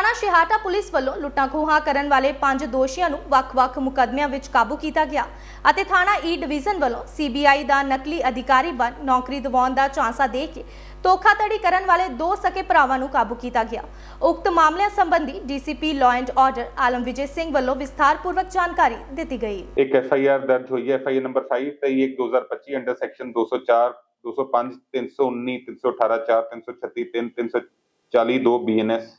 ਥਾਣਾ ਸ਼ਿਹਾਟਾ ਪੁਲਿਸ ਵੱਲੋਂ ਲੁੱਟਾਂ ਖੋਹਾਂ ਕਰਨ ਵਾਲੇ ਪੰਜ ਦੋਸ਼ੀਆਂ ਨੂੰ ਵੱਖ-ਵੱਖ ਮੁਕੱਦਮਿਆਂ ਵਿੱਚ ਕਾਬੂ ਕੀਤਾ ਗਿਆ ਅਤੇ ਥਾਣਾ ਈ ਡਿਵੀਜ਼ਨ ਵੱਲੋਂ ਸੀਬੀਆਈ ਦਾ ਨਕਲੀ ਅਧਿਕਾਰੀ ਬਣ ਨੌਕਰੀ ਦਿਵਾਉਣ ਦਾ ਝਾਂਸਾ ਦੇ ਕੇ ਧੋਖਾਧੜੀ ਕਰਨ ਵਾਲੇ ਦੋ ਸਕੇ ਭਰਾਵਾਂ ਨੂੰ ਕਾਬੂ ਕੀਤਾ ਗਿਆ। ਉਕਤ ਮਾਮਲਿਆਂ ਸੰਬੰਧੀ DCP law and order Alam Vijay Singh ਵੱਲੋਂ ਵਿਸਥਾਰਪੂਰਵਕ ਜਾਣਕਾਰੀ ਦਿੱਤੀ ਗਈ। ਇੱਕ ਐਫ ਦਰਜ ਹੋਈ ਹੈ F number 5 23 2025 under section 204 205 319 318 4 336 3 340 2 BNS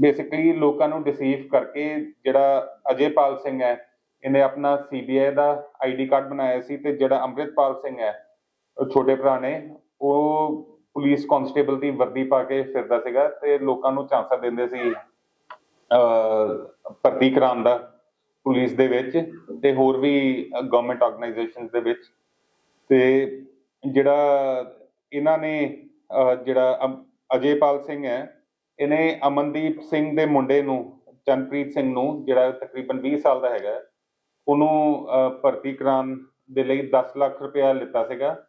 basically ਲੋਕਾਂ ਨੂੰ ਡਿਸੀਵ ਕਰਕੇ ਜਿਹੜਾ ਅਜੇਪਾਲ ਸਿੰਘ ਹੈ, ਇਹਨੇ ਆਪਣਾ ਸੀਬੀਆਈ ਦਾ ਆਈਡੀ ਕਾਰਡ ਬਣਾਇਆ ਸੀ ਤੇ ਜਿਹੜਾ ਅੰਮ੍ਰਿਤਪਾਲ ਸਿੰਘ ਹੈ ਛੋਟੇ ਭਰਾ ਨੇ, ਉਹ ਪੁਲਿਸ ਕਾਂਸਟੇਬਲ ਦੀ ਵਰਦੀ ਪਾ ਕੇ ਫਿਰਦਾ ਸੀਗਾ ਤੇ ਲੋਕਾਂ ਨੂੰ ਝਾਂਸਾ ਦਿੰਦੇ ਸੀ, ਅਹ, ਭਰਤੀ ਕਰਾਉਣ ਦਾ ਪੁਲਿਸ ਦੇ ਵਿੱਚ ਤੇ ਹੋਰ ਵੀ ਗਵਰਨਮੈਂਟ ਆਰਗੇਨਾਈਜੇਸ਼ਨਸ ਦੇ ਵਿੱਚ ਤੇ ਜਿਹੜਾ ਇਹਨਾਂ ਨੇ, ਅਹ, ਜਿਹੜਾ ਅਮ- ਅਜੇਪਾਲ ਸਿੰਘ ਹੈ ਇਹਨੇ ਅਮਨਦੀਪ ਸਿੰਘ ਦੇ ਮੁੰਡੇ ਨੂੰ ਚੰਨਪ੍ਰੀਤ ਸਿੰਘ ਨੂੰ ਜਿਹੜਾ ਤਕਰੀਬਨ 20 ਸਾਲ ਦਾ ਹੈਗਾ ਉਹਨੂੰ ਭਰਤੀ ਕਰਾਉਣ ਦੇ ਲਈ 10 ਲੱਖ ਰੁਪਇਆ ਲਿੱਤਾ ਸੀਗਾ।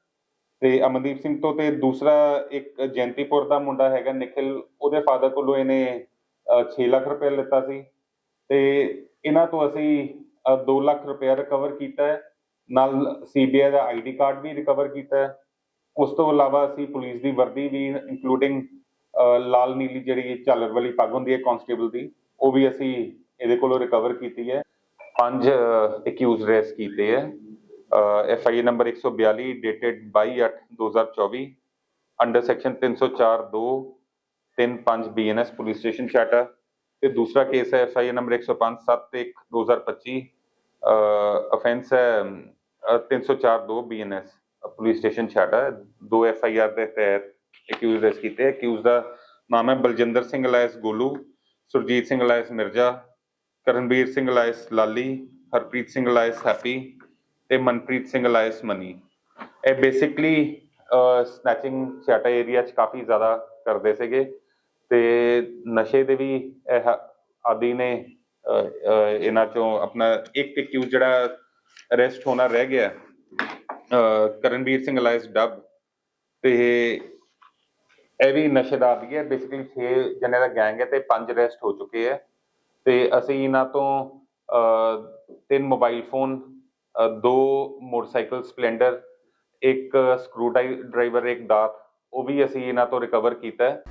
ਤੇ ਅਮਨਦੀਪ ਸਿੰਘ ਤੋਂ ਤੇ ਦੂਸਰਾ ਇੱਕ ਜੈਂਤੀਪੁਰ ਦਾ ਮੁੰਡਾ ਹੈਗਾ ਨਿਖਿਲ ਉਹਦੇ ਫਾਦਰ ਕੋਲੋਂ ਇਹਨੇ ਅਹ, 6 ਲੱਖ ਰੁਪਏ ਲਿੱਤਾ ਸੀ। ਤੇ ਇਹਨਾਂ ਤੋਂ ਅਸੀਂ 2 ਲੱਖ ਰੁਪਏ ਰਿਕਵਰ ਕੀਤਾ ਹੈ। ਨਾਲ ਸੀਬੀਆਈ ਦਾ ਆਈਡੀ ਕਾਰਡ ਵੀ ਰਿਕਵਰ ਕੀਤਾ ਹੈ। ਉਸ ਤੋਂ ਇਲਾਵਾ ਅਸੀਂ ਪੁਲਿਸ ਦੀ ਵਰਦੀ ਵੀ ਇਨਕਲੂਡਿੰਗ ਲਾਲ ਨੀਲੀ ਜਿਹੜੀ ਝਾਲਰ ਵਾਲੀ ਪੱਗ ਹੁੰਦੀ ਹੈ ਕਾਂਸਟੇਬਲ ਦੀ ਉਹ ਵੀ ਅਸੀਂ ਇਹਦੇ ਕੋਲੋਂ ਰਿਕਵਰ ਕੀਤੀ ਹੈ। ਪੰਜ ਅਕਿਊਜ਼ ਰੈਸ ਕੀਤੇ ਹੈ। F I number 142 dated 22/8/2024 under section 304 2 35 BNS police station Chhata ਤੇ ਦੂਸਰਾ ਕੇਸ ਹੈ ਐਫ ਆਈ ਨੰਬਰ 105 7 1 2025 ਅਫੈਂਸ ਹੈ uh, 304 2 BNS police station Chhata ਦੋ ਐਫ ਆਈ ਆਰ ਦੇ ਤਹਿਤ ਅਕਿਊਜ਼ ਰੈਸ ਕੀਤੇ ਅਕਿਊਜ਼ ਦਾ ਨਾਮ ਹੈ Baljinder Singh alias Golu, Surjit Singh alias Mirza Karanveer Singh alias Lali, Harpreet Singh alias Happy ਤੇ ਮਨਪ੍ਰੀਤ ਸਿੰਘ ਅਲਾਇਸ ਮਨੀ। ਇਹ ਬੇਸਿਕਲੀ ਸਨੈਚਿੰਗ ਛਾਟਾ ਏਰੀਆ 'ਚ ਕਾਫੀ ਜ਼ਿਆਦਾ ਕਰਦੇ ਸੀਗੇ ਤੇ ਨਸ਼ੇ ਦੇ ਵੀ ਇਹ ਆਦੀ ਨੇ ਇਹਨਾਂ ਚੋਂ ਆਪਣਾ ਇੱਕ ਅਕਿਊਜ਼ ਜਿਹੜਾ ਅਰੈਸਟ ਹੋਣਾ ਰਹਿ ਗਿਆ ਕਰਨਵੀਰ ਸਿੰਘ ਲਾਇਸ ਡੱਬ ਤੇ ਇਹ ਵੀ ਨਸ਼ੇ ਦਾ ਆਦੀ ਹੈ। ਬੇਸਿਕਲੀ 6 ਜਣੇ ਦਾ ਗੈਂਗ ਹੈ ਤੇ ਪੰਜ ਅਰੈਸਟ ਹੋ ਚੁੱਕੇ ਹੈ। ਤੇ ਅਸੀਂ ਇਹਨਾਂ ਤੋਂ ਤਿੰਨ ਮੋਬਾਈਲ ਫੋਨ ਦੋ ਮੋਟਰਸਾਈਕਲ ਸਪਲੈਂਡਰ, ਇੱਕ ਸਕਰੂ ਡਰਾਈਵਰ ਇੱਕ ਦਾਤ, ਉਹ ਵੀ ਅਸੀਂ ਇਹਨਾਂ ਤੋਂ ਰਿਕਵਰ ਕੀਤਾ ਹੈ।